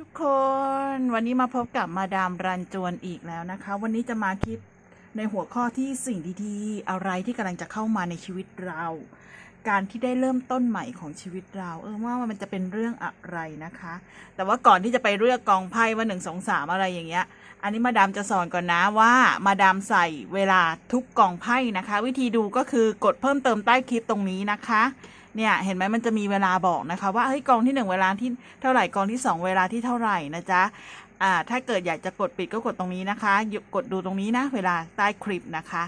ทุกคนวันนี้มาพบกับมาดามรันจวนอีกแล้วนะคะ วันนี้จะมาคิดในหัวข้อที่สิ่งดีๆ อะไรที่กำลังจะเข้ามาในชีวิตเรา การที่ได้เริ่มต้นใหม่ของชีวิตเรา เออว่ามันจะเป็นเรื่องอะไรนะคะ แต่ว่าก่อนที่จะไปเลือกกองไพ่ว่าหนึ่งสองสามอะไรอย่างเงี้ย อันนี้มาดามจะสอนก่อนนะว่ามาดามใส่เวลาทุกกองไพ่นะคะ วิธีดูก็คือกดเพิ่มเติมใต้คลิปตรงนี้นะคะ เนี่ยเห็นไหมมันจะมีเวลาบอกนะคะ ว่าเฮ้ยกองที่หนึ่งเวลาที่เท่าไหร่กองที่สองเวลาที่เท่าไหร่นะจ๊ะอ่าถ้าเกิดอยากจะกดปิดก็กดตรงนี้นะคะหยุดกดดูตรงนี้นะเวลาใต้คลิปนะคะ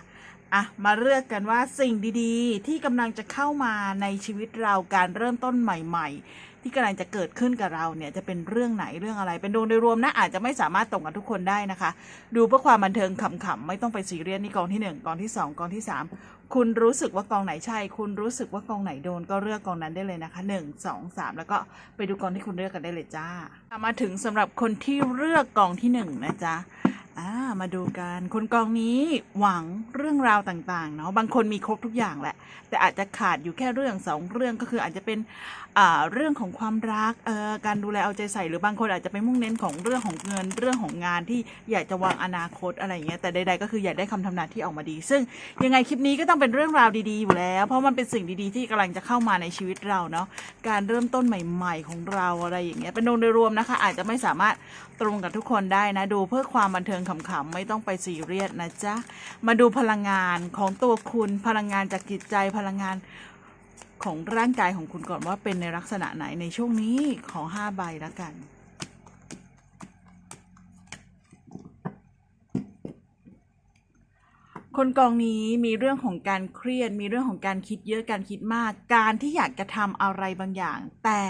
อะมาเลือกกันว่าสิ่งดีๆ ที่กำลังจะเข้ามาในชีวิตเราการเริ่มต้นใหม่ ๆ ที่กำลังจะเกิดขึ้นกับเราเนี่ยจะเป็นเรื่องไหนเรื่องอะไร เป็นดวงโดยรวมนะอาจจะไม่สามารถตรงกับทุกคนได้นะคะ ดูเพื่อความบันเทิงขำๆไม่ต้องไปซีเรียสนี่กองที่หนึ่งกองที่สองกองที่สาม คุณรู้สึกว่ากองไหนใช่ คุณรู้สึกว่ากองไหนโดนก็เลือกกองนั้นได้เลยนะคะหนึ่งสองสามแล้วก็ไปดูกองที่คุณเลือกกันได้เลยจ้า มาถึงสำหรับคนที่เลือกกองที่หนึ่งนะจ๊ะอ่ามาดูกันคนกองนี้หวังเรื่องราวต่างๆเนาะบางคนมีครบทุกอย่างแหละ แต่อาจจะขาดอยู่แค่เรื่องสองเรื่องก็คืออาจจะเป็น เรื่องของความรักการดูแลเอาใจใส่หรือบางคนอาจจะไปมุ่งเน้นของเรื่องของเงินเรื่องของงานที่อยากจะวางอนาคตอะไรอย่างเงี้ยแต่ใดๆก็คืออยากได้คำทำนายที่ออกมาดี ซึ่งยังไงคลิปนี้ก็ต้องเป็นเรื่องราวดีๆอยู่แล้ว เพราะมันเป็นสิ่งดีๆ ที่กำลังจะเข้ามาในชีวิตเราเนาะการเริ่มต้นใหม่ ๆ ของเราอะไรอย่างเงี้ยเป็นโดยรวมนะคะ อาจจะไม่สามารถตรงกับทุกคนได้นะดูเพื่อความบันเทิงขำๆไม่ต้องไปซีเรียสนะจ๊ะมาดูพลังงานของตัวคุณพลังงานจากจิตใจพลังงาน ของร่างกายของคุณก่อนว่าเป็นในลักษณะไหนในช่วงนี้ขอห้าใบแล้วกันคนกองนี้มีเรื่องของการเครียด มีเรื่องของการคิดเยอะการคิดมาก การที่อยากจะทำอะไรบางอย่าง แต่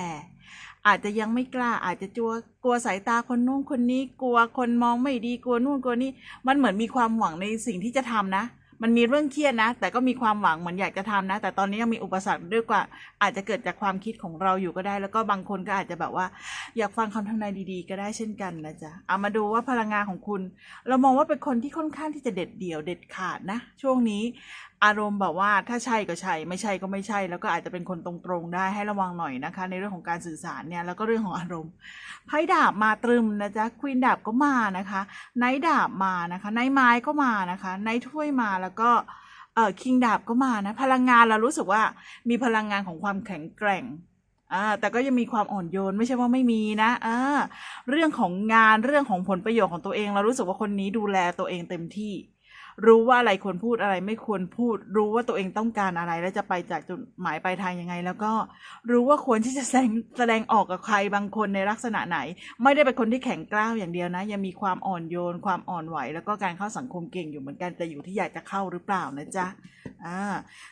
อาจจะยังไม่กล้าอาจจะจัวกลัวสายตาคนนู้นคนนี้ กลัวคนมองไม่ดีกลัวนู่นกลัวนี่มันเหมือนมีความหวังในสิ่งที่จะทำนะ มันมีเรื่องเครียดนะ แต่ก็มีความหวังเหมือนอยากจะทำนะ แต่ตอนนี้ยังมีอุปสรรคด้วยกว่า อาจจะเกิดจากความคิดของเราอยู่ก็ได้ แล้วก็บางคนก็อาจจะแบบว่า อยากฟังคำทำนายดีๆ ก็ได้เช่นกันนะจ๊ะเอามาดูว่าพลังงานของคุณ เรามองว่าเป็นคนที่ค่อนข้างที่จะเด็ดเดี่ยวเด็ดขาดนะ ช่วงนี้ อารมณ์แบบว่าถ้าใช่ก็ใช่ไม่ใช่ก็ไม่ใช่ แล้วก็อาจจะเป็นคนตรงๆได้ให้ระวังหน่อยนะคะ ในเรื่องของการสื่อสารเนี่ยแล้วก็เรื่องของอารมณ์ไพ่ดาบมาตรึมนะจ๊ะควีนดาบก็มานะคะไนท์ดาบมานะคะไนท์ไม้ก็มานะคะไนท์ถ้วยมาแล้วก็เอ่อคิงดาบก็มานะพลังงานเรารู้สึกว่ามีพลังงานของความแข็งแกร่งอ่าแต่ก็ยังมีความอ่อนโยนไม่ใช่ว่าไม่มีนะเอ่าเรื่องของงานเรื่องของผลประโยชน์ของตัวเอง เรารู้สึกว่าคนนี้ดูแลตัวเองเต็มที่ รู้ว่าอะไรควรพูดอะไรไม่ควรพูด รู้ว่าตัวเองต้องการอะไร และจะไปจากจุดหมายปลายทางยังไง แล้วก็รู้ว่าควรที่จะแสดงแสดงออกกับใครบางคนในลักษณะไหน ไม่ได้เป็นคนที่แข็งกร้าวอย่างเดียวนะ ยังมีความอ่อนโยน ความอ่อนไหว แล้วก็การเข้าสังคมเก่งอยู่เหมือนกันแต่อยู่ที่อยากจะเข้าหรือเปล่านะจ๊ะอ่า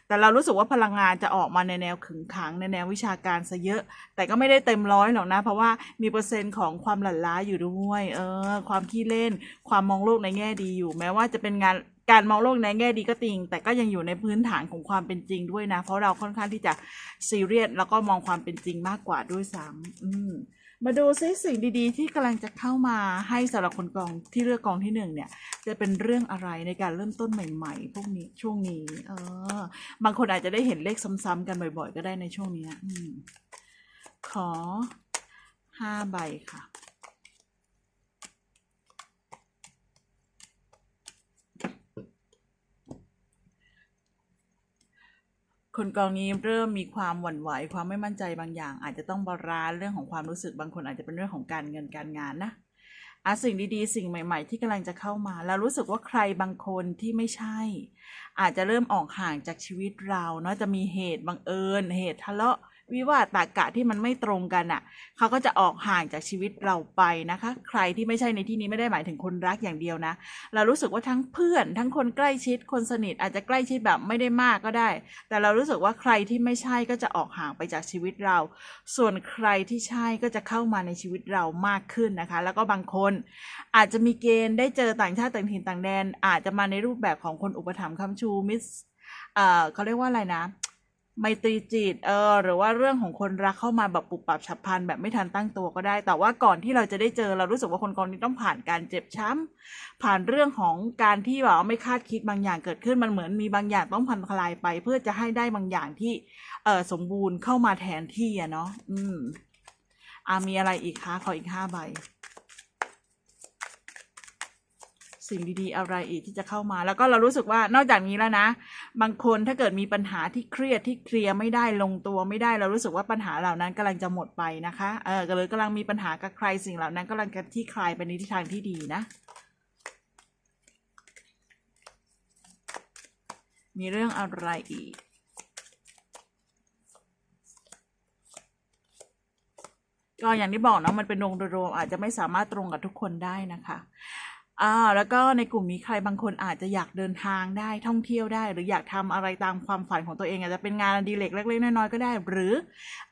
แต่เรารู้สึกว่าพลังงานจะออกมาในแนวขึงขังในแนววิชาการซะเยอะ แต่ก็ไม่ได้เต็มร้อยหรอกนะ เพราะว่ามีเปอร์เซ็นต์ของความหลั่นล้าอยู่ด้วย เออ ความขี้เล่น ความมองโลกในแง่ดีอยู่ แม้ว่าจะเป็นงาน การมองโลกในแง่ดีก็จริง แต่ก็ยังอยู่ในพื้นฐานของความเป็นจริงด้วยนะ เพราะเราค่อนข้างที่จะซีเรียสแล้วก็มองความเป็นจริงมากกว่าด้วยซ้ำอืมมาดูซิสิ่งดีๆ ที่กำลังจะเข้ามาให้สำหรับคนกองที่เลือกกองที่หนึ่งเนี่ย จะเป็นเรื่องอะไรในการเริ่มต้นใหม่ ๆ พวกนี้ช่วงนี้ เออ บางคนอาจจะได้เห็นเลขซ้ำๆกันบ่อย ๆ ก็ได้ในช่วงนี้อืมขอห้าใบค่ะ คนกองนี้เริ่มมีความหวั่นไหวความไม่มั่นใจบางอย่าง อาจจะต้องบาลานซ์เรื่องของความรู้สึกบางคนอาจจะเป็นเรื่องของการเงินการงานนะอาสิ่งดีๆ สิ่งใหม่ ๆ ที่กำลังจะเข้ามา แล้วรู้สึกว่าใครบางคนที่ไม่ใช่ อาจจะเริ่มออกห่างจากชีวิตเราเนาะจะมีเหตุบังเอิญ เหตุทะเลาะ วิวาตากะที่มันไม่ตรงกันอะ่ะเขาก็จะออกห่างจากชีวิตเราไปนะคะ ใครที่ไม่ใช่ในที่นี้ไม่ได้หมายถึงคนรักอย่างเดียวนะ เรารู้สึกว่าทั้งเพื่อน ทั้งคนใกล้ชิดคนสนิทอาจจะใกล้ชิดแบบไม่ได้มากก็ได้ แต่เรารู้สึกว่าใครที่ไม่ใช่ก็จะออกห่างไปจากชีวิตเรา ส่วนใครที่ใช่ก็จะเข้ามาในชีวิตเรามากขึ้นนะคะ แล้วก็บางคนอาจจะมีเกณฑ์ได้เจอต่างชาติต่างถิ่นต่างแดน อาจจะมาในรูปแบบของคนอุปถัมภ์คำชูมิสเอ่อเขาเรียกว่าอะไรนะ ไมตรีจิตเออ หรือว่าเรื่องของคนรักเข้ามาแบบปุบปับฉับพลันแบบไม่ทันตั้งตัวก็ได้ แต่ว่าก่อนที่เราจะได้เจอเรารู้สึกว่าคนกองนี้ต้องผ่านการเจ็บช้ำผ่านเรื่องของการที่แบบว่าไม่คาดคิดบางอย่างเกิดขึ้นมันเหมือนมีบางอย่างต้องพันคลายไป เพื่อจะให้ได้บางอย่างที่ เออสมบูรณ์เข้ามาแทนที่อะเนาะอืมอ่ามีอะไรอีกคะขออีกห้าใบ สิ่งดีๆ อะไรอีกที่จะเข้ามา แล้วก็เรารู้สึกว่านอกจากนี้แล้วนะ บางคนถ้าเกิดมีปัญหาที่เครียดที่เคลียร์ไม่ได้ลงตัวไม่ได้ เรารู้สึกว่าปัญหาเหล่านั้นกำลังจะหมดไปนะคะเออก็เลยกำลังมีปัญหากับใครสิ่งเหล่านั้นกำลังจะที่คลายไปในทิศทางที่ดีนะ มีเรื่องอะไรอีกก็อย่างที่บอกเนาะมันเป็นดวงโดยรวมอาจจะไม่สามารถตรงกับทุกคนได้นะคะ อ่าแล้วก็ในกลุ่มนี้ใครบางคนอาจจะอยากเดินทางได้ท่องเที่ยวได้ หรืออยากทำอะไรตามความฝันของตัวเอง อาจจะเป็นงานดิเรกเล็กๆน้อยๆก็ได้ หรือ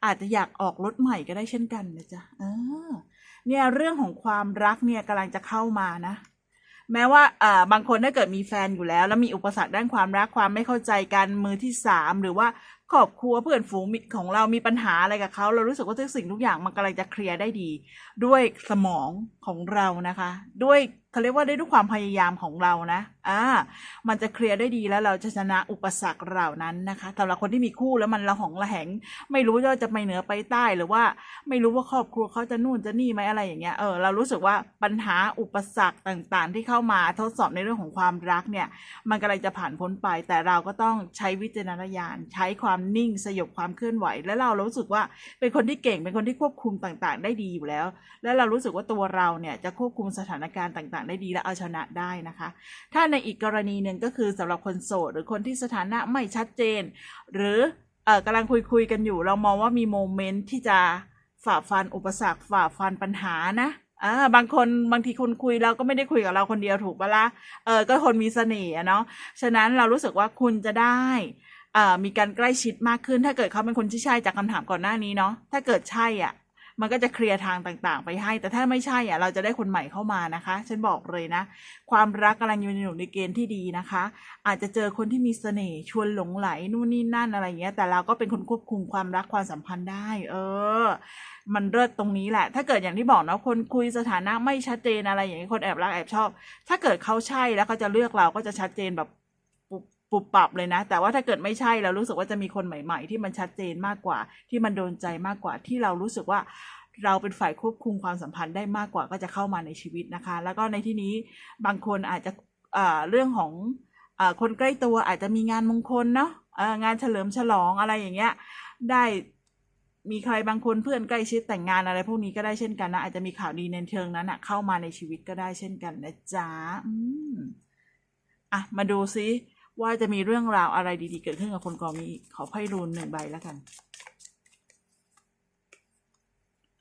อาจจะอยากออกรถใหม่ก็ได้เช่นกันนะจ๊ะเออเนี่ยเรื่องของความรักเนี่ยกำลังจะเข้ามานะ แม้ว่าอ่าบางคนถ้าเกิดมีแฟนอยู่แล้ว แล้วมีอุปสรรคด้านความรักความไม่เข้าใจกันมือที่สามหรือว่าครอบครัวเพื่อนฝูงของเรามีปัญหาอะไรกับเขาเรารู้สึกว่าทุกสิ่งทุกอย่างมันกำลังจะเคลียร์ได้ดี ด้วยสมองของเรานะคะ ด้วย เขาเรียกว่าได้ด้วยความพยายามของเรานะ อ่า มันจะเคลียร์ได้ดีแล้วเราจะชนะอุปสรรคเหล่านั้นนะคะสำหรับคนที่มีคู่แล้วมันระหองระแหง ไม่รู้ว่าจะไปเหนือไปใต้หรือว่า ไม่รู้ว่าครอบครัวเขาจะนู่นจะนี่ไหมอะไรอย่างเงี้ย เออ เรารู้สึกว่าปัญหาอุปสรรคต่างๆ ที่เข้ามาทดสอบในเรื่องของความรักเนี่ย มันกำลังจะผ่านพ้นไป แต่เราก็ต้องใช้วิจารณญาณ ใช้ความนิ่งสยบความเคลื่อนไหว และเรารู้สึกว่าเป็นคนที่เก่ง เป็นคนที่ควบคุมต่างๆ ได้ดีอยู่แล้ว และเรารู้สึกว่าตัวเราเนี่ยจะควบคุมสถานการณ์ต่างๆได้ดีและเอาชนะได้นะคะ ถ้าในอีกกรณีหนึ่งก็คือสำหรับคนโสด หรือคนที่สถานะไม่ชัดเจน หรือเออกำลังคุยคุยกันอยู่ เรามองว่ามีโมเมนต์ที่จะฝ่าฟันอุปสรรคฝ่าฟันปัญหานะอ่าบางคนบางทีคุณคุยเราก็ไม่ได้คุยกับเราคนเดียวถูกปะละ่ะเออก็คนมีเสน่ห์เนาะฉะนั้นเรารู้สึกว่าคุณจะได้อ่ามีการใกล้ชิดมากขึ้น ถ้าเกิดเขาเป็นคนที่ใช่จากคำถามก่อนหน้านี้เนาะถ้าเกิดใช่อะ มันก็จะเคลียร์ทางต่างๆ ไปให้ แต่ถ้าไม่ใช่อะเราจะได้คนใหม่เข้ามานะคะ ฉันบอกเลยนะ ความรักกำลังอยู่ในหนุในเกณฑ์ที่ดีนะคะ อาจจะเจอคนที่มีเสน่ห์ชวนหลงไหลนู่นนี่นั่นอะไรเงี้ย แต่เราก็เป็นคนควบคุมความรักความสัมพันธ์ได้ เออ มันเลิศตรงนี้แหละ ถ้าเกิดอย่างที่บอกนะคนคุยสถานะไม่ชัดเจนอะไรอย่างนี้ยคนแอบรักแอบชอบ ถ้าเกิดเขาใช่แล้วเขาจะเลือกเราก็จะชัดเจนแบบ ปุบปุบปรับเลยนะ แต่ว่าถ้าเกิดไม่ใช่เรารู้สึกว่าจะมีคนใหม่ ๆ ที่มันชัดเจนมากกว่า ที่มันโดนใจมากกว่าที่เรารู้สึกว่าเราเป็นฝ่ายควบคุมความสัมพันธ์ได้มากกว่าก็จะเข้ามาในชีวิตนะคะ แล้วก็ในที่นี้บางคนอาจจะเรื่องของอคนใกล้ตัวอาจจะมีงานมงคลเนาะงานเฉลิมฉลองอะไรอย่างเงี้ยได้มีใครบางคนเพื่อนใกล้ชิดแต่งงานอะไรพวกนี้ก็ได้เช่นกันนะอาจจะมีข่าวดีในเชิงนั้นอะเข้ามาในชีวิตก็ได้เช่นกันนะจ๊ะอะมาดูซิ ว่าจะมีเรื่องราวอะไรดีๆ เกิดขึ้นกับคนกองนี้ ขอไพ่รูนหนึ่งใบแล้วกัน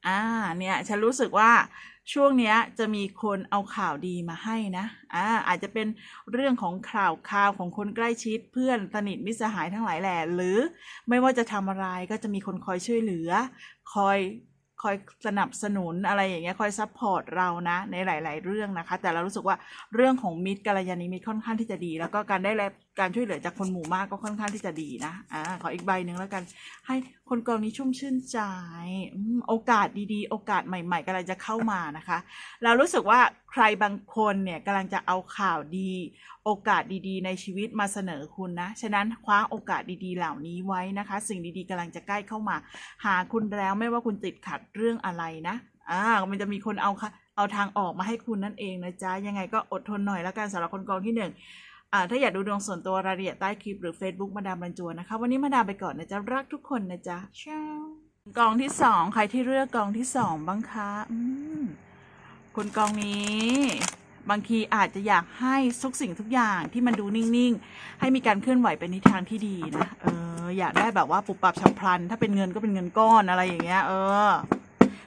อ่า เนี่ย ฉันรู้สึกว่าช่วงเนี้ยจะมีคนเอาข่าวดีมาให้นะ อ่า อาจจะเป็นเรื่องของข่าวข่าวของคนใกล้ชิดเพื่อนสนิทมิตรสหายทั้งหลายแหล่หรือไม่ว่าจะทำอะไรก็จะมีคนคอยช่วยเหลือ คอยคอยสนับสนุนอะไรอย่างเงี้ยคอยซัพพอร์ตเรานะ ในหลาย ๆ เรื่องนะคะ แต่เรารู้สึกว่าเรื่องของมิตรกัลยาณมิตรค่อนข้างที่จะดี แล้วก็การได้รับ การช่วยเหลือจากคนหมู่มากก็ค่อนข้างที่จะดีนะอ่าขออีกใบหนึ่งแล้วกัน ให้คนกองนี้ชุ่มชื่นใจโอกาสดีๆ โอกาสใหม่ ๆกำลังจะเข้ามานะคะ เรารู้สึกว่าใครบางคนเนี่ยกำลังจะเอาข่าวดี โอกาสดีๆ ในชีวิตมาเสนอคุณนะ ฉะนั้นคว้าโอกาสดีๆ เหล่านี้ไว้นะคะ สิ่งดีๆกำลังจะใกล้เข้ามา หาคุณแล้วไม่ว่าคุณติดขัดเรื่องอะไรนะอ่ามันจะมีคนเอาค่ะเอาทางออกมาให้คุณนั่นเองนะจ๊ะยังไงก็อดทนหน่อยแล้วกันสำหรับคนกองที่หนึ่ง ถ้าอยากดูดวงส่วนตัวรายละเอียดใต้คลิปหรือ Facebook มาดามบรรจวนนะคะ วันนี้มาดามไปก่อนนะจ๊ะ รักทุกคนนะจ๊ะเช้ากองที่สองใครที่เลือกกองที่สองบ้างคะคนกองนี้ บางทีอาจจะอยากให้ทุกสิ่งทุกอย่างที่มันดูนิ่งๆ ให้มีการเคลื่อนไหวไปในทางที่ดีนะ เออ อยากได้แบบว่าปุบปับฉับพลัน ถ้าเป็นเงินก็เป็นเงินก้อนอะไรอย่างเงี้ย เออ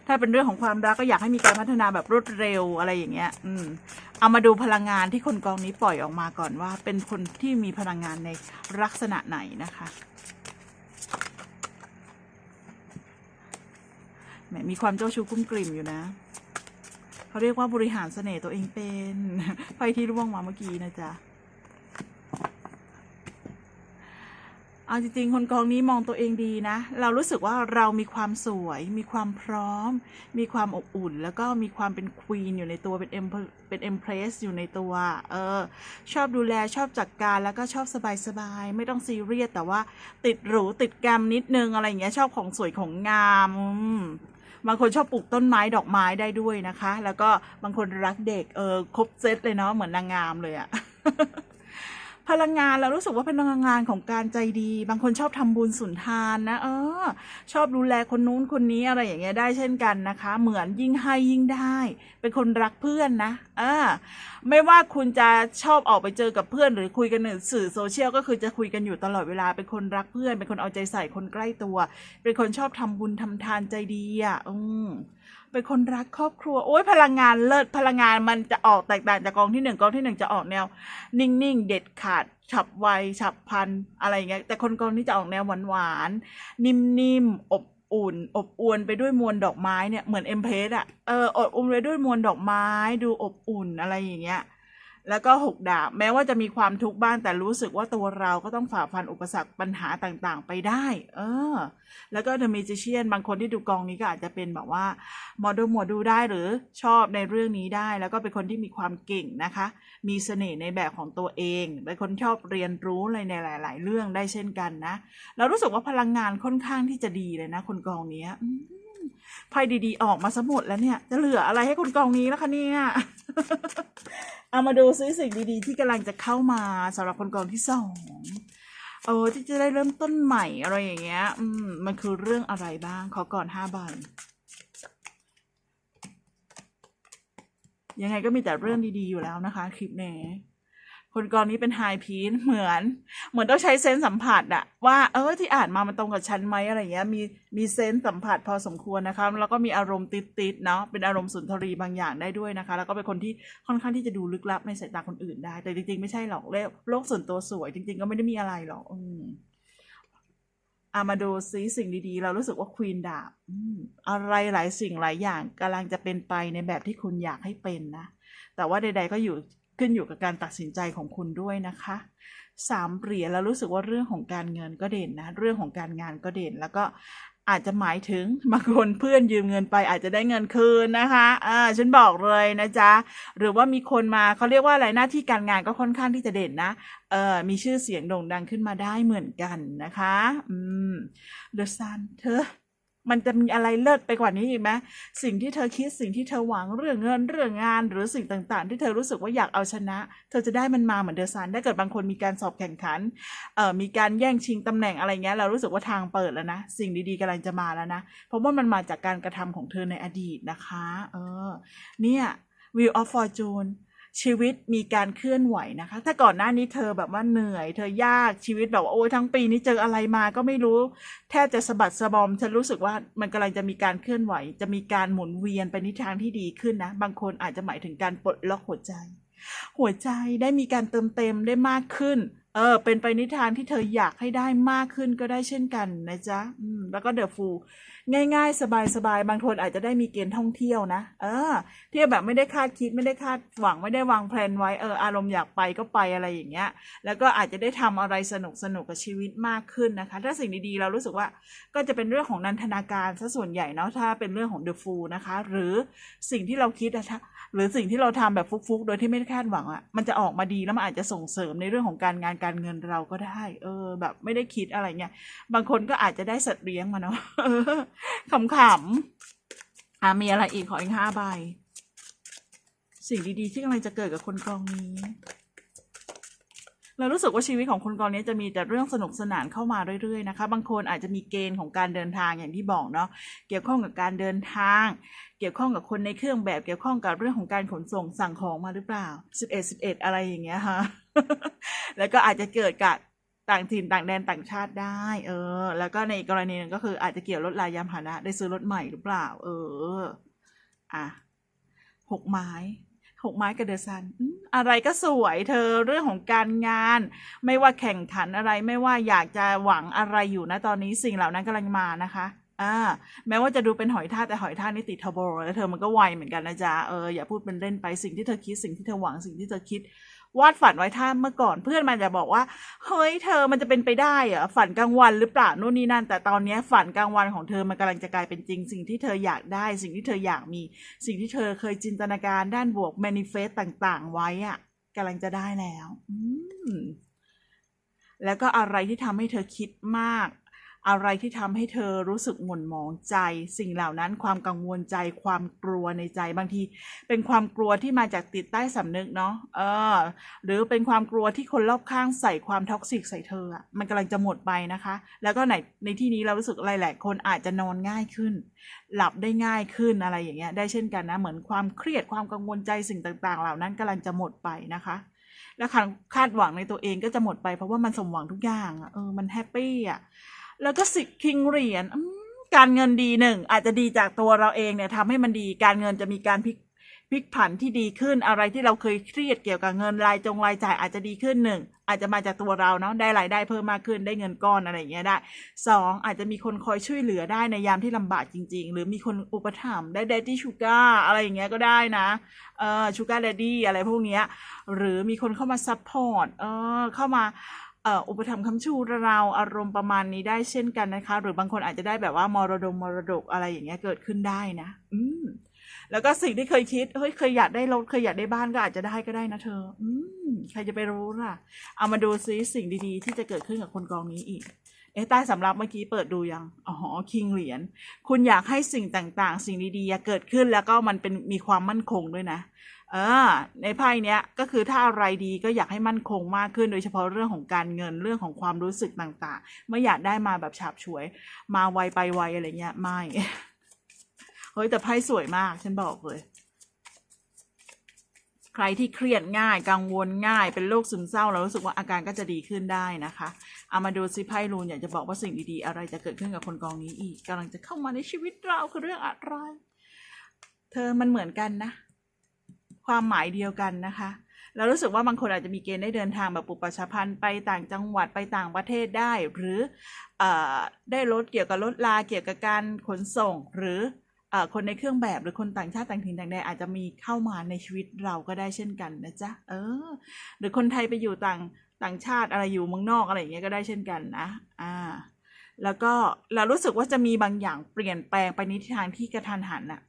ถ้าเป็นเรื่องของความรักก็อยากให้มีการพัฒนาแบบรวดเร็วอะไรอย่างเงี้ย อืม เอามาดูพลังงานที่คนกองนี้ปล่อยออกมาก่อนว่า เป็นคนที่มีพลังงานในลักษณะไหนนะคะแหมมีความเจ้าชู้กุ้มกลิ่มอยู่นะเขาเรียกว่าบริหารเสน่ห์ตัวเองเป็นไฟที่ร่วงมาเมื่อกี้นะจ๊ะ เอาจริงๆ คนกองนี้มองตัวเองดีนะ เรารู้สึกว่าเรามีความสวย มีความพร้อม มีความอบอุ่น แล้วก็มีความเป็นควีนอยู่ในตัวเป็นเอ็มเป็นเอ็มเพรสอยู่ในตัว เออ ชอบดูแลชอบจัดการแล้วก็ชอบสบายๆ ไม่ต้องซีเรียสแต่ว่าติดหรูติดแกรมนิดนึงอะไรอย่างเงี้ยชอบของสวยของงามบางคนชอบปลูกต้นไม้ดอกไม้ได้ด้วยนะคะ แล้วก็บางคนรักเด็กเออครบเซตเลยเนาะเหมือนนางงามเลยอะ พลังงานเรารู้สึกว่าเป็นพลังงานของการใจดี บางคนชอบทำบุญสุนทานนะ เออ ชอบดูแลคนนู้นคนนี้อะไรอย่างเงี้ยได้เช่นกันนะคะ เหมือนยิ่งให้ยิ่งได้ เป็นคนรักเพื่อนนะเออไม่ว่าคุณจะชอบออกไปเจอกับเพื่อน หรือคุยกันในสื่อโซเชียลก็คือจะคุยกันอยู่ตลอดเวลาเป็นคนรักเพื่อน เป็นคนเอาใจใส่คนใกล้ตัว เป็นคนชอบทำบุญทำทานใจดีอะอืม เป็นคนรักครอบครัว โอ้ยพลังงานเลิศพลังงานมันจะออกแตกต่างจากกองที่หนึ่งกองที่หนึ่งจะออกแนว นิ่งๆ เด็ดขาด ฉับไว ฉับพันอะไรอย่างเงี้ยแต่คนกองนี้จะออกแนวหวานๆ นิ่มๆ อบอุ่น อบอวนไปด้วยมวลดอกไม้เนี่ยเหมือนเอ็มเพสอะเอออบอุ่นไปด้วยมวลดอกไม้ดูอบอุ่นอะไรอย่างเงี้ย แล้วก็หกดาบแม้ว่าจะมีความทุกข์บ้างแต่รู้สึกว่าตัวเราก็ต้องฝ่าฟันอุปสรรคปัญหาต่างๆ ไปได้ เออ แล้วก็ The Magician บางคนที่ดูกองนี้ก็อาจจะเป็นแบบว่าโมดูโมดูได้หรือชอบในเรื่องนี้ได้ แล้วก็เป็นคนที่มีความเก่งนะคะ มีเสน่ห์ในแบบของตัวเองเป็นคนชอบเรียนรู้อะไรในหลาย ๆ เรื่องได้เช่นกันนะ เรารู้สึกว่าพลังงานค่อนข้างที่จะดีเลยนะ คนกองนี้ ไพ่ดีๆ ออกมาสมดแล้วเนี่ย จะเหลืออะไรให้คนกองนี้แล้วคะเนี่ย เอามาดูซิสิ่งดีๆ ที่กำลังจะเข้ามาสำหรับคนกองที่สองเออที่จะได้เริ่มต้นใหม่อะไรอย่างเงี้ย อืม มันคือเรื่องอะไรบ้าง ขอก่อนห้าใบยังไงก็มีแต่เรื่องดีๆอยู่แล้วนะคะ คลิปนี้ คนกองนี้เป็นไฮพีนเหมือน เหมือนต้องใช้เซนส์สัมผัสอะว่าเออที่อ่านมามันตรงกับฉันไหมอะไรเงี้ยมีมีเซนส์สัมผัสพอสมควรนะคะแล้วก็มีอารมณ์ติดๆเนาะเป็นอารมณ์สุนทรีบางอย่างได้ด้วยนะคะ แล้วก็เป็นคนที่ค่อนข้างที่จะดูลึกลับในสายตาคนอื่นได้ แต่จริงๆไม่ใช่หรอกโลกโลกส่วนตัวสวย จริง ๆ ก็ไม่ได้มีอะไรหรอกอืมอามาดูซิสิ่งดีๆ เรารู้สึกว่าควีนดาบอืมอะไรหลายสิ่งหลายอย่างกำลังจะเป็นไปในแบบที่คุณอยากให้เป็นนะ แต่ว่าใด ๆ ก็อยู่ ขึ้นอยู่กับการตัดสินใจของคุณด้วยนะคะสามเหรียญแล้วรู้สึกว่าเรื่องของการเงินก็เด่นนะ เรื่องของการงานก็เด่นแล้วก็อาจจะหมายถึงบางคนเพื่อนยืมเงินไปอาจจะได้เงินคืนนะคะอ่าฉันบอกเลยนะจ๊ะ หรือว่ามีคนมาเขาเรียกว่าอะไรหน้าที่การงานก็ค่อนข้างที่จะเด่นนะ เออมีชื่อเสียงโด่งดังขึ้นมาได้เหมือนกันนะคะ อืมเดอะซันเธอ มันจะมีอะไรเลิศไปกว่านี้อีกไหมสิ่งที่เธอคิดสิ่งที่เธอหวังเรื่องเงินเรื่องงานหรือสิ่งต่างๆ ที่เธอรู้สึกว่าอยากเอาชนะ เธอจะได้มันมาเหมือนเดอะซันถ้าเกิดบางคนมีการสอบแข่งขันเอ่อมีการแย่งชิงตำแหน่งอะไรเงี้ยเรารู้สึกว่าทางเปิดแล้วนะ สิ่งดีๆกำลังจะมาแล้วนะ เพราะว่ามันมาจากการกระทำของเธอในอดีตนะคะ เออ เนี่ย Wheel of Fortune ชีวิตมีการเคลื่อนไหวนะคะ ถ้าก่อนหน้านี้เธอแบบว่าเหนื่อย เธอยากชีวิตแบบว่าโอ้ยทั้งปีนี้เจออะไรมาก็ไม่รู้ แทบจะสะบัดสะบอม ฉันรู้สึกว่ามันกำลังจะมีการเคลื่อนไหว จะมีการหมุนเวียนไปในทางที่ดีขึ้นนะ บางคนอาจจะหมายถึงการปลดล็อกหัวใจ หัวใจได้มีการเติมเต็มได้มากขึ้น เออ เป็นไปในทางที่เธออยากให้ได้มากขึ้นก็ได้เช่นกันนะจ๊ะอืมแล้วก็เดอะฟูง่าย ๆ สบายๆ บางคนอาจจะได้มีเกณฑ์ท่องเที่ยวนะ เออ เที่ยวแบบไม่ได้คาดคิดไม่ได้คาดหวังไม่ได้วางแผนไว้ เออ อารมณ์อยากไปก็ไปอะไรอย่างเงี้ย แล้วก็อาจจะได้ทำอะไรสนุกสนุกกับชีวิตมากขึ้นนะคะ ถ้าสิ่งดีๆ เรารู้สึกว่าก็จะเป็นเรื่องของนันทนาการซะส่วนใหญ่เนาะ ถ้าเป็นเรื่องของเดอะฟูนะคะ หรือสิ่งที่เราคิดอะถ้า หรือสิ่งที่เราทำแบบฟุกๆ โดยที่ไม่คาดหวังอะ่ะมันจะออกมาดีแล้วมันอาจจะส่งเสริมในเรื่องของการงานการเงินเราก็ได้ เออ แบบไม่ได้คิดอะไรเงี้ยบางคนก็อาจจะได้สัตว์เลี้ยงมาเนาะขำๆอะมีอะไรอีกขออีกห้าใบสิ่งดีๆ ที่กำลังจะเกิดกับคนกองนี้ เรารู้สึกว่าชีวิตของคนกองนี้จะมีแต่เรื่องสนุกสนานเข้ามาเรื่อยๆนะคะ บางคนอาจจะมีเกณฑ์ของการเดินทางอย่างที่บอกเนาะ เกี่ยวข้องกับการเดินทาง เกี่ยวข้องกับคนในเครื่องแบบเกี่ยวข้องกับเรื่องของการขนส่งสั่งของมาหรือเปล่า 11 11 อะไรอย่างเงี้ยฮะแล้วก็อาจจะเกิดกับต่างถิ่นต่างแดนต่างชาติได้ เออ แล้วก็ในกรณีนึงก็คืออาจจะเกี่ยวรถลายยานพาหนะได้ซื้อรถใหม่หรือเปล่า เออ อะหกไม้หกไม้กับเดอะซันอะไรก็สวยเธอเรื่องของการงาน ไม่ว่าแข่งขันอะไรไม่ว่าอยากจะหวังอะไรอยู่นะตอนนี้สิ่งเหล่านั้นกำลังมานะคะ อ่า แม้ว่าจะดูเป็นหอยทากแต่หอยทากนี่ติดเทอร์โบแล้วเธอมันก็ไวเหมือนกันนะจ๊ะเอออย่าพูดเป็นเล่นไปสิ่งที่เธอคิดสิ่งที่เธอหวังสิ่งที่เธอคิดวาดฝันไว้ท่าเมื่อก่อนเพื่อนมันจะบอกว่าเฮ้ยเธอมันจะเป็นไปได้เหรอฝันกลางวันหรือเปล่านู่นนี่นั่น แต่ตอนนี้ฝันกลางวันของเธอมันกำลังจะกลายเป็นจริง สิ่งที่เธออยากได้ สิ่งที่เธออยากมี สิ่งที่เธอเคยจินตนาการด้านบวก manifest ต่างๆ ไว้อะกำลังจะได้แล้ว อืแล้วก็อะไรที่ทำให้เธอคิดมาก อะไรที่ทำให้เธอรู้สึกหม่นหมองใจ สิ่งเหล่านั้นความกังวลใจความกลัวในใจบางที เป็นความกลัวที่มาจากติดใต้สำนึกเนาะเออ หรือเป็นความกลัวที่คนรอบข้างใส่ความท็อกซิกใส่เธออะมันกำลังจะหมดไปนะคะ แล้วก็ในในที่นี้เรารู้สึกหลายๆคนอาจจะนอนง่ายขึ้น หลับได้ง่ายขึ้นอะไรอย่างเงี้ยได้เช่นกันนะเหมือนความเครียดความกังวลใจสิ่งต่าง ๆ เหล่านั้นกำลังจะหมดไปนะคะและคาคาดหวังในตัวเองก็จะหมดไปเพราะว่ามันสมหวังทุกอย่างอะเออมันแฮปปี้อะ แล้วก็สิคิงเหรียญการเงินดีหนึ่งอาจจะดีจากตัวเราเองเนี่ยทำให้มันดีการเงินจะมีการพลิกพลิกผันที่ดีขึ้นอะไรที่เราเคยเครียดเกี่ยวกับเงินรายจงรายจ่ายอาจจะดีขึ้นหนึ่งอาจจะมาจากตัวเราเนาะได้รายได้เพิ่มมากขึ้นได้เงินก้อนอะไรอย่างเงี้ยได้สองอาจจะมีคนคอยช่วยเหลือได้ในยามที่ลำบากจริง ๆ หรือมีคนอุปถัมภ์ได้ d ด d ี y ชูการ์อะไรอย่างเงี้ยก็ได้นะเออชูการ์ d ดดี้อะไรพวกเนี้ยหรือมีคนเข้ามาซัพพอร์ตเออเข้ามา อุปถัมภ์คำชูเราอารมณ์ประมาณนี้ได้เช่นกันนะคะ หรือบางคนอาจจะได้แบบว่ามรดงมรดกอะไรอย่างเงี้ยเกิดขึ้นได้นะ อืมแล้วก็สิ่งที่เคยคิดเฮ้ยเคยอยากได้รถเคยอยากได้บ้านก็อาจจะได้ก็ได้นะเธอ อืมใครจะไปรู้ล่ะ เอามาดูซิสิ่งดีๆ ที่จะเกิดขึ้นกับคนกองนี้อีกเอ๊ะใต้สำรับเมื่อกี้เปิดดูยังอ๋อคิงเหรียญคุณอยากให้สิ่งต่างๆ สิ่งดีๆเกิดขึ้นแล้วก็มันเป็นมีความมั่นคงด้วยนะ เออในไพ่เนี้ยก็คือถ้าอะไรดีก็อยากให้มั่นคงมากขึ้น โดยเฉพาะเรื่องของการเงินเรื่องของความรู้สึกต่างๆ ไม่อยากได้มาแบบฉาบฉวย มาไวไปไวอะไรเงี้ยไม่เฮ้ยแต่ไพ่สวยมากฉันบอกเลย ใครที่เครียดง่ายกังวลง่ายเป็นโรคซึมเศร้าเรารู้สึกว่าอาการก็จะดีขึ้นได้นะคะเอามาดูซิไพ่รูนอยากจะบอกว่าสิ่งดีๆ อะไรจะเกิดขึ้นกับคนกองนี้อีกกำลังจะเข้ามาในชีวิตเราคือเรื่องอะไร เธอมันเหมือนกันนะ ความหมายเดียวกันนะคะ เรารู้สึกว่าบางคนอาจจะมีเกณฑ์ได้เดินทางแบบปุปชพันธ์ไปต่างจังหวัดไปต่างประเทศได้ หรืออได้รถเกี่ยวกับรถลาเกี่ยวกับการขนส่ง หรือเออคนในเครื่องแบบหรือคนต่างชาติต่างถิ่นต่างแดนอาจจะมีเข้ามาในชีวิตเราก็ได้เช่นกันนะจ๊ะเออ หรือคนไทยไปอยู่ต่างต่างชาติอะไรอยู่เมืองนอกอะไรอย่างเงี้ยก็ได้เช่นกันนะอ่าแล้วก็เรารู้สึกว่าจะมีบางอย่างเปลี่ยนแปลงไปในทิศทางที่กระทันหันอะ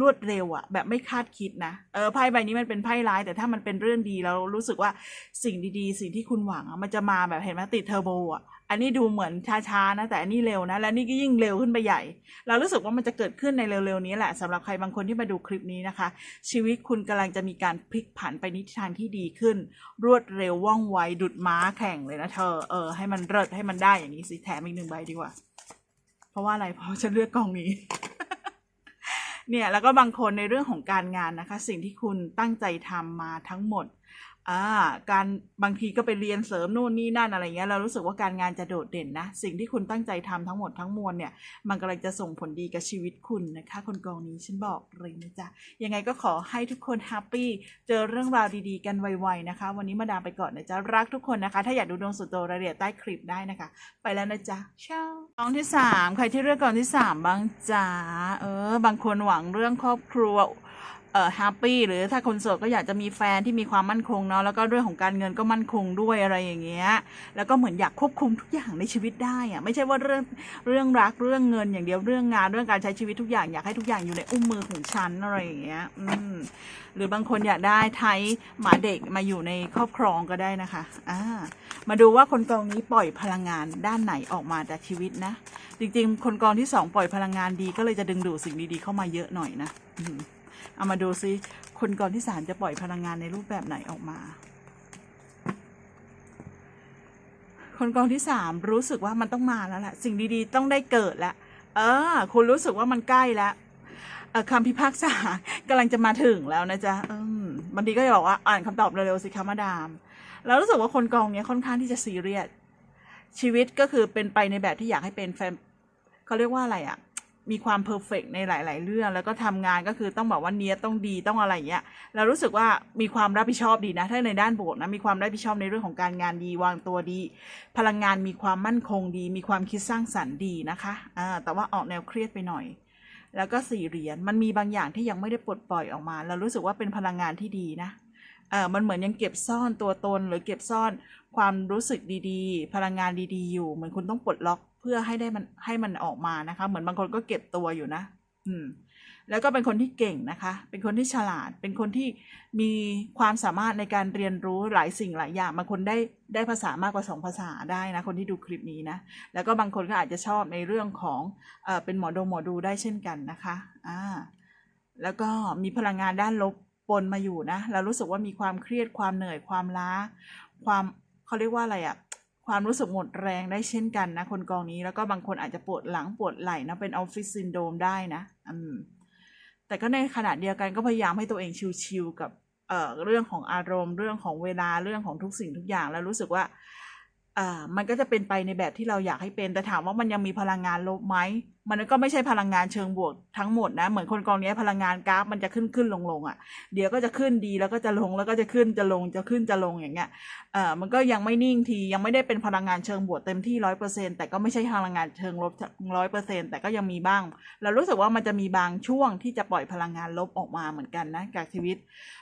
รวดเร็วอะแบบไม่คาดคิดนะเออไพ่ใบนี้มันเป็นไพ่ร้าย แต่ถ้ามันเป็นเรื่องดีเรารู้สึกว่าสิ่งดีๆ สิ่งที่คุณหวังมันจะมาแบบเห็นไหมติดเทอร์โบอะอันนี้ดูเหมือนช้าๆนะแต่อันนี้เร็วนะ และนี่ก็ยิ่งเร็วขึ้นไปใหญ่ เรารู้สึกว่ามันจะเกิดขึ้นในเร็วๆนี้แหละสำหรับใครบางคนที่มาดูคลิปนี้นะคะ ชีวิตคุณกำลังจะมีการพลิกผันไปในทิศทางที่ดีขึ้น รวดเร็วว่องไวดุดม้าแข่งเลยนะเธอเออให้มันเลิศให้มันได้อย่างนี้สิแถมอีกหนึ่งใบดีกว่า เพราะว่าอะไรเพราะฉันเลือกกองนี้ เนี่ยแล้วก็บางคนในเรื่องของการงานนะคะ สิ่งที่คุณตั้งใจทำมาทั้งหมด อ่า การบางทีก็ไปเรียนเสริมนู่นนี่นั่นอะไรเงี้ยเรารู้สึกว่าการงานจะโดดเด่นนะ สิ่งที่คุณตั้งใจทำทั้งหมดทั้งมวลเนี่ย มันกำลังจะส่งผลดีกับชีวิตคุณนะคะ คนกองนี้ฉันบอกเลยนะจ๊ะ ยังไงก็ขอให้ทุกคนแฮปปี้เจอเรื่องราวดีๆ กันไวๆนะคะ วันนี้มาดามไปก่อนนะจ๊ะ รักทุกคนนะคะ ถ้าอยากดูดวงส่วนตัวรายละเอียดใต้คลิปได้นะคะ ไปแล้วนะจ๊ะเช้ากองที่สามใครที่เลือกกองที่สามบ้างจ๊ะเออ บางคนหวังเรื่องครอบครัว เอ่อแฮปปี้หรือถ้าคนโสดก็อยากจะมีแฟนที่มีความมั่นคงเนาะแล้วก็เรื่องของการเงินก็มั่นคงด้วยอะไรอย่างเงี้ยแล้วก็เหมือนอยากควบคุมทุกอย่างในชีวิตได้อะไม่ใช่ว่าเรื่องเรื่องรักเรื่องเงินอย่างเดียวเรื่องงานเรื่องการใช้ชีวิตทุกอย่างอยากให้ทุกอย่างอยู่ในอุ้มมือของฉันอะไรอย่างเงี้ยอืมหรือบางคนอยากได้ไทยหมาเด็กมาอยู่ในครอบครองก็ได้นะคะอ่ามาดูว่าคนกองนี้ปล่อยพลังงานด้านไหนออกมาจากชีวิตนะ จริงๆ คนกองที่สองปล่อยพลังงานดีก็เลยจะดึงดูดสิ่งดีๆเข้ามาเยอะหน่อยนะอื เอามาดูซิ คนก่อนที่สามจะปล่อยพลังงานในรูปแบบไหนออกมา คนกองที่สามรู้สึกว่ามันต้องมาแล้วแหละสิ่งดีๆ ต้องได้เกิดแล้วเออ คุณรู้สึกว่ามันใกล้แล้วคำพิพากษากำลังจะมาถึงแล้วนะจ๊ะบางทีก็จะบอกว่าอ่านคำตอบเร็วๆสิคะมาดาม แล้วรู้สึกว่าคนกองเนี้ยค่อนข้างที่จะซีเรียสชีวิตก็คือเป็นไปในแบบที่อยากให้เป็นแฟนเขาเรียกว่าอะไรอะ่ะ มีความเพอร์เฟกในหลาย ๆ เรื่อง แล้วก็ทำงานก็คือต้องบอกว่าเนี้ยต้องดีต้องอะไรอย่างเงี้ยเรารู้สึกว่ามีความรับผิดชอบดีนะ ถ้าในด้านบวกนะมีความรับผิดชอบในเรื่องของการงานดีวางตัวดี พลังงานมีความมั่นคงดี มีความคิดสร้างสรรค์ดีนะคะอ่าแต่ว่าออกแนวเครียดไปหน่อย แล้วก็สี่เหรียญมันมีบางอย่างที่ยังไม่ได้ปลดปล่อยออกมา เรารู้สึกว่าเป็นพลังงานที่ดีนะเออมันเหมือนยังเก็บซ่อนตัวตนหรือเก็บซ่อนความรู้สึกดี ๆ พลังงานดี ๆ อยู่เหมือนคุณต้องปลดล็อก เพื่อให้ได้มันให้มันออกมานะคะ เหมือนบางคนก็เก็บตัวอยู่นะ อืม แล้วก็เป็นคนที่เก่งนะคะ เป็นคนที่ฉลาด เป็นคนที่มีความสามารถในการเรียนรู้หลายสิ่งหลายอย่าง บางคนได้ได้ภาษามากกว่าสองภาษาได้นะ คนที่ดูคลิปนี้นะ แล้วก็บางคนก็อาจจะชอบในเรื่องของเออเป็นหมอดูหมอดูได้เช่นกันนะคะ อ่า แล้วก็มีพลังงานด้านลบปนมาอยู่นะ เรารู้สึกว่ามีความเครียด ความเหนื่อย ความล้า ความเขาเรียกว่าอะไรอะ ความรู้สึกหมดแรงได้เช่นกันนะคนกองนี้แล้วก็บางคนอาจจะปวดหลังปวดไหล่นะเป็นออฟฟิศซินโดมได้นะอืมแต่ก็ในขณะเดียวกันก็พยายามให้ตัวเองชิลๆกับเอ่อเรื่องของอารมณ์ เรื่องของเวลาเรื่องของทุกสิ่งทุกอย่างแล้วรู้สึกว่าเอ่อมันก็จะเป็นไปในแบบที่เราอยากให้เป็น แต่ถามว่ามันยังมีพลังงานลบไหมมันก็ไม่ใช่พลังงานเชิงบวกทั้งหมดนะ เหมือนคนกองนี้พลังงานกราฟมันจะขึ้นขึ้นลงลงอะ เดี๋ยวก็จะขึ้นดีแล้วก็จะลงแล้วก็จะขึ้นจะลงจะขึ้นจะลงอย่างเงี้ย เอ่อ มันก็ยังไม่นิ่งทียังไม่ได้เป็นพลังงานเชิงบวกเต็มที่ร้อยเปอร์เซ็นแต่ก็ไม่ใช่พลังงานเชิงลบร้อยเปอร์เซ็นแต่ก็ยังมีบ้าง เรารู้สึกว่ามันจะมีบางช่วงที่จะปล่อยพลังงานลบออกมาเหมือนกันนะจากชีวิต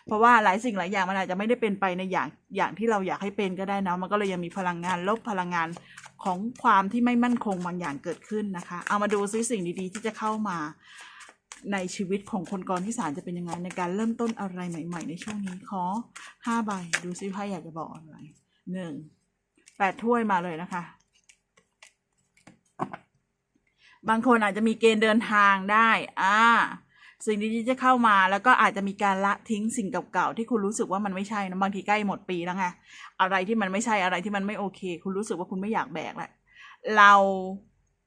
เพราะว่าหลายสิ่งหลายอย่างมันอาจจะไม่ได้เป็นไปในอย่างอย่างที่เราอยากให้เป็นก็ได้นะ มันก็เลยยังมีพลังงานลบพลังงานของความที่ไม่มั่นคงบางอย่างเกิดขึ้นนะคะ เอามาดูซิสิ่งดีๆ ที่จะเข้ามาในชีวิตของคนกรที่สารจะเป็นยังไงในการเริ่มต้นอะไรใหม่ ๆ ในช่วงนี้ขอห้าใบดูซิไพ่อยากจะบอกอะไรหนึ่งแปดถ้วยมาเลยนะคะ บางคนอาจจะมีเกณฑ์เดินทางได้อ่าสิ่งดีๆจะเข้ามาแล้วก็อาจจะมีการละทิ้งสิ่งเก่าๆที่คุณรู้สึกว่ามันไม่ใช่นะบางทีใกล้หมดปีแล้วไงอะไรที่มันไม่ใช่อะไรที่มันไม่โอเค คุณรู้สึกว่าคุณไม่อยากแบกแหละเรา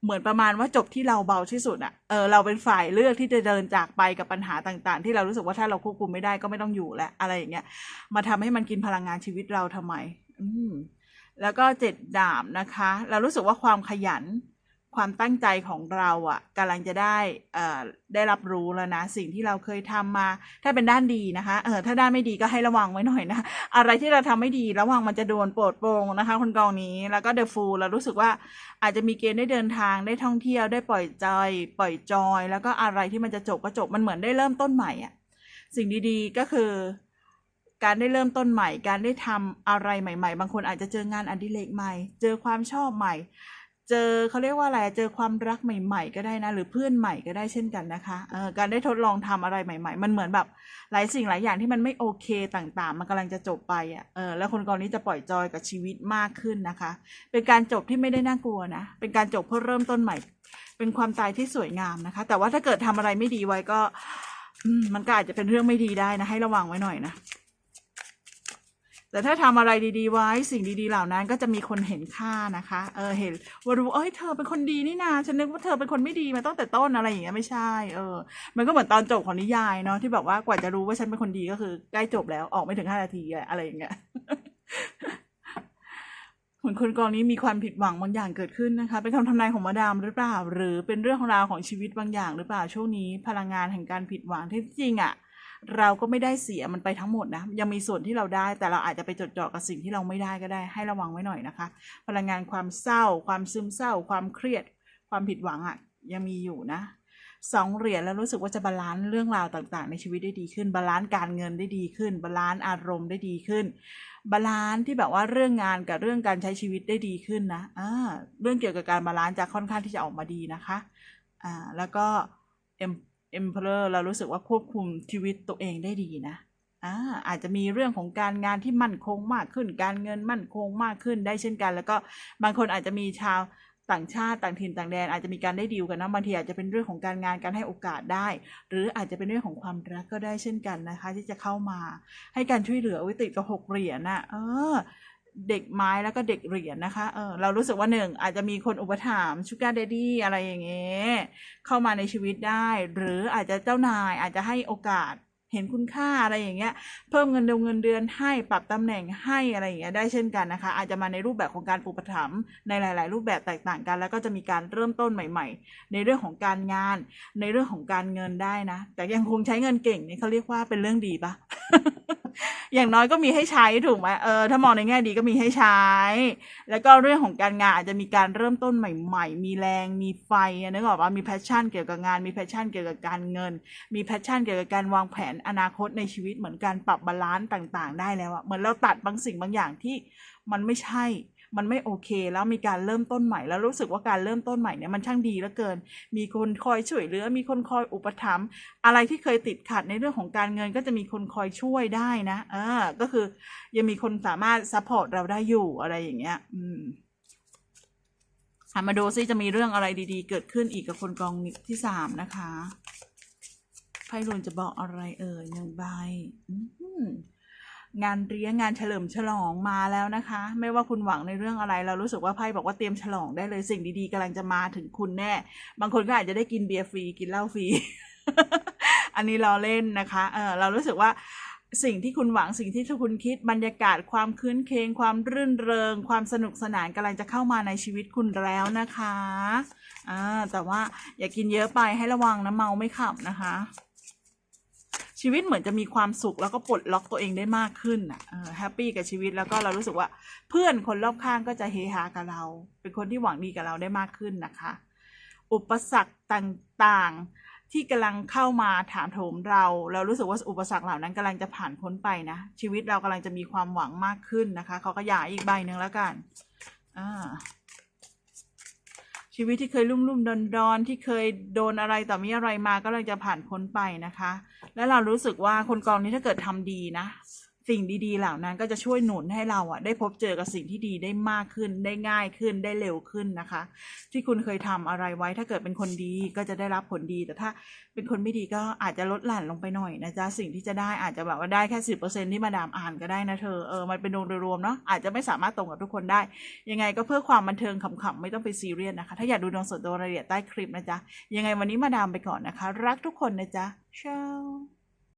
เหมือนประมาณว่าจบที่เราเบาที่สุดอะเออเราเป็นฝ่ายเลือกที่จะเดินจากไปกับปัญหาต่าง ๆ ที่เรารู้สึกว่าถ้าเราควบคุมไม่ได้ก็ไม่ต้องอยู่แล้วอะไรอย่างเงี้ย มาทำให้มันกินพลังงานชีวิตเราทำไม อืมแล้วก็เจ็ดดาบนะคะ เรารู้สึกว่าความขยัน ความตั้งใจของเราอะ่ะกำลังจะได้ได้รับรู้แล้วนะ สิ่งที่เราเคยทำมา ถ้าเป็นด้านดีนะคะเออถ้าด้านไม่ดีก็ให้ระวังไว้หน่อยนะ อะไรที่เราทำไม่ดีระวังมันจะโดนโปรดโปรงนะคะคนกองนี้แล้วก็เดอะฟูเรารู้สึกว่าอาจจะมีเกณฑ์ได้เดินทางได้ท่องเที่ยวได้ปล่อยใจ ปล่อยจอย แล้วก็อะไรที่มันจะจบก็จบมันเหมือนได้เริ่มต้นใหม่อะสิ่งดีๆก็คือการได้เริ่มต้นใหม่ การได้ทำอะไรใหม่ ๆ บางคนอาจจะเจองานอดิเรกใหม่ เจอความชอบใหม่ เจอเขาเรียกว่าอะไรเจอความรักใหม่ ๆ ก็ได้นะ หรือเพื่อนใหม่ก็ได้เช่นกันนะคะเออการได้ทดลองทำอะไรใหม่ ๆ มันเหมือนแบบหลายสิ่งหลายอย่างที่มันไม่โอเคต่างๆ มันกำลังจะจบไปอะเออแล้วคนกองนี้จะปล่อยจอยกับชีวิตมากขึ้นนะคะ เป็นการจบที่ไม่ได้น่ากลัวนะ เป็นการจบเพื่อเริ่มต้นใหม่ เป็นความตายที่สวยงามนะคะ แต่ว่าถ้าเกิดทำอะไรไม่ดีไว้ก็มันก็อาจจะเป็นเรื่องไม่ดีได้นะให้ระวังไว้หน่อยนะ แต่ถ้าทำอะไรดีๆ ไว้สิ่งดีๆ เหล่านั้นก็จะมีคนเห็นค่านะคะ เออเห็นว่ารู้เอ้ยเธอเป็นคนดีนี่นาฉันนึกว่าเธอเป็นคนไม่ดีมาตั้งแต่ต้นอะไรอย่างเงี้ยไม่ใช่ เออ มันก็เหมือนตอนจบของนิยายเนาะที่แบบว่ากว่าจะรู้ว่าฉันเป็นคนดีก็คือใกล้จบแล้วออกไม่ถึงห้านาทีอะไรอย่างเงี้ยเหมือนคนกองนี้มีความผิดหวังบางอย่างเกิดขึ้นนะคะ เป็นคำทำนายของมาดามหรือเปล่า หรือเป็นเรื่องของราวของชีวิตบางอย่างหรือเปล่าช่วงนี้ พลังงานแห่งการผิดหวังที่จริงอะ่ะ เราก็ไม่ได้เสียมันไปทั้งหมดนะ ยังมีส่วนที่เราได้ แต่เราอาจจะไปจดจ่อกับสิ่งที่เราไม่ได้ก็ได้ ให้ระวังไว้หน่อยนะคะ พลังงานความเศร้า ความซึมเศร้า ความเครียด ความผิดหวังอะ่ะยังมีอยู่นะสองเหรียญแล้วรู้สึกว่าจะบาลานซ์เรื่องราวต่างๆ ในชีวิตได้ดีขึ้น บาลานซ์การเงินได้ดีขึ้น บาลานซ์อารมณ์ได้ดีขึ้น บาลานซ์ที่แบบว่าเรื่องงานกับเรื่องการใช้ชีวิตได้ดีขึ้นนะอ่าเรื่องเกี่ยวกับการบาลานซ์จะค่อนข้างที่จะออกมาดีนะคะอ่าแล้วก็เอ็ม เอ็มเพลอร์เรารู้สึกว่าควบคุมชีวิตตัวเองได้ดีนะอาอาจจะมีเรื่องของการงานที่มั่นคงมากขึ้น การเงินมั่นคงมากขึ้นได้เช่นกัน แล้วก็บางคนอาจจะมีชาวต่างชาติต่างถิ่นต่างแดนอาจจะมีการได้ดีลกันนะบางทีอาจจะเป็นเรื่องของการงานการให้โอกาสได้ หรืออาจจะเป็นเรื่องของความรักก็ได้เช่นกันนะคะ ที่จะเข้ามาให้การช่วยเหลือวิติดกับหกเหรียญน่ะเออ เด็กไม้แล้วก็เด็กเหรียญนะคะ เออเรารู้สึกว่าหนึ่งอาจจะมีคนอุปถัมภ์ชูการ์เดดี้อะไรอย่างเงี้ยเข้ามาในชีวิตได้ หรืออาจจะเจ้านายอาจจะให้โอกาสเห็นคุณค่าอะไรอย่างเงี้ย เพิ่มเงินเดือนเงินเดือนให้ปรับตำแหน่งให้อะไรอย่างเงี้ยได้เช่นกันนะคะ อาจจะมาในรูปแบบของการอุปถัมภ์ในหลาย ๆ รูปแบบแตกต่างกัน แล้วก็จะมีการเริ่มต้นใหม่ ๆ ในเรื่องของการงาน ในเรื่องของการเงินได้นะ แต่ยังคงใช้เงินเก่งนี่เขาเรียกว่าเป็นเรื่องดีปะ อย่างน้อยก็มีให้ใช้ถูกไหมเออถ้ามองในแง่ดีก็มีให้ใช้ แล้วก็เรื่องของการงานอาจจะมีการเริ่มต้นใหม่ ๆ มีแรงมีไฟนึกออกว่ามีแพชชั่นเกี่ยวกับงาน มีแพชชั่นเกี่ยวกับการเงิน มีแพชชั่นเกี่ยวกับการวางแผนอนาคตในชีวิตเหมือนการปรับบาลานซ์ต่าง ๆ ได้แล้วอะเหมือนเราตัดบางสิ่งบางอย่างที่มันไม่ใช่ มันไม่โอเค แล้วมีการเริ่มต้นใหม่ แล้วรู้สึกว่าการเริ่มต้นใหม่เนี่ยมันช่างดีเหลือเกิน มีคนคอยช่วยเหลือ มีคนคอยอุปถัมภ์อะไรที่เคยติดขัดในเรื่องของการเงินก็จะมีคนคอยช่วยได้นะเออก็คือยังมีคนสามารถซัพพอร์ตเราได้อยู่อะไรอย่างเงี้ย อืมมาดูซิจะมีเรื่องอะไรดีๆ เกิดขึ้นอีกกับคนกองที่สามนะคะไพ่รุนจะบอกอะไรเอ่ยหนึ่งใบอืม งานเลี้ยงงานเฉลิมฉลองมาแล้วนะคะ ไม่ว่าคุณหวังในเรื่องอะไร เรารู้สึกว่าไพ่บอกว่าเตรียมฉลองได้เลยสิ่งดีๆกำลังจะมาถึงคุณแน่ บางคนก็อาจจะได้กินเบียร์ฟรีกินเหล้าฟรี อันนี้เราเล่นนะคะเออเรารู้สึกว่าสิ่งที่คุณหวังสิ่งที่คุณคิดบรรยากาศความคืนเคงความรื่นเริง ความสนุกสนานกำลังจะเข้ามาในชีวิตคุณแล้วนะคะอ่าแต่ว่าอย่ากินเยอะไปให้ระวังนะเมาไม่ขับนะคะ ชีวิตเหมือนจะมีความสุขแล้วก็ปลดล็อกตัวเองได้มากขึ้นอะแฮปปี้กับชีวิตแล้วก็เรารู้สึกว่าเพื่อนคนรอบข้างก็จะเฮฮากับเรา เป็นคนที่หวังดีกับเราได้มากขึ้นนะคะ อุปสรรคต่างๆที่กำลังเข้ามาถามโถมเรา เรารู้สึกว่าอุปสรรคเหล่านั้นกำลังจะผ่านพ้นไปนะ ชีวิตเรากำลังจะมีความหวังมากขึ้นนะคะเขาก็หย่าอีกใบหนึ่งแล้วกันอ่า ชีวิตที่เคยลุ่มลุ่มดอนดอนที่เคยโดนอะไรต่อมีอะไรมาก็เลยจะผ่านพ้นไปนะคะ แล้วเรารู้สึกว่าคนกองนี้ถ้าเกิดทำดีนะ สิ่งดีๆ เหล่านั้นก็จะช่วยหนุนให้เราอะได้พบเจอกับสิ่งที่ดีได้มากขึ้น ได้ง่ายขึ้นได้เร็วขึ้นนะคะ ที่คุณเคยทำอะไรไว้ถ้าเกิดเป็นคนดีก็จะได้รับผลดี แต่ถ้าเป็นคนไม่ดีก็อาจจะลดหลั่นลงไปหน่อยนะจ๊ะสิ่งที่จะได้อาจจะแบบว่าได้แค่สิบเปอร์เซ็นที่มาดามอ่านก็ได้นะเธอเออมันเป็นโดยรวมเนาะอาจจะไม่สามารถตรงกับทุกคนได้ ยังไงก็เพื่อความบันเทิงขำๆไม่ต้องไปซีเรียสนะคะ ถ้าอยากดูดวงส่วนตัวรายละเอียดใต้คลิปนะจ๊ะยังไงวันนี้มาดามไปก่อนนะคะ รักทุกคนนะจ๊ะเช้า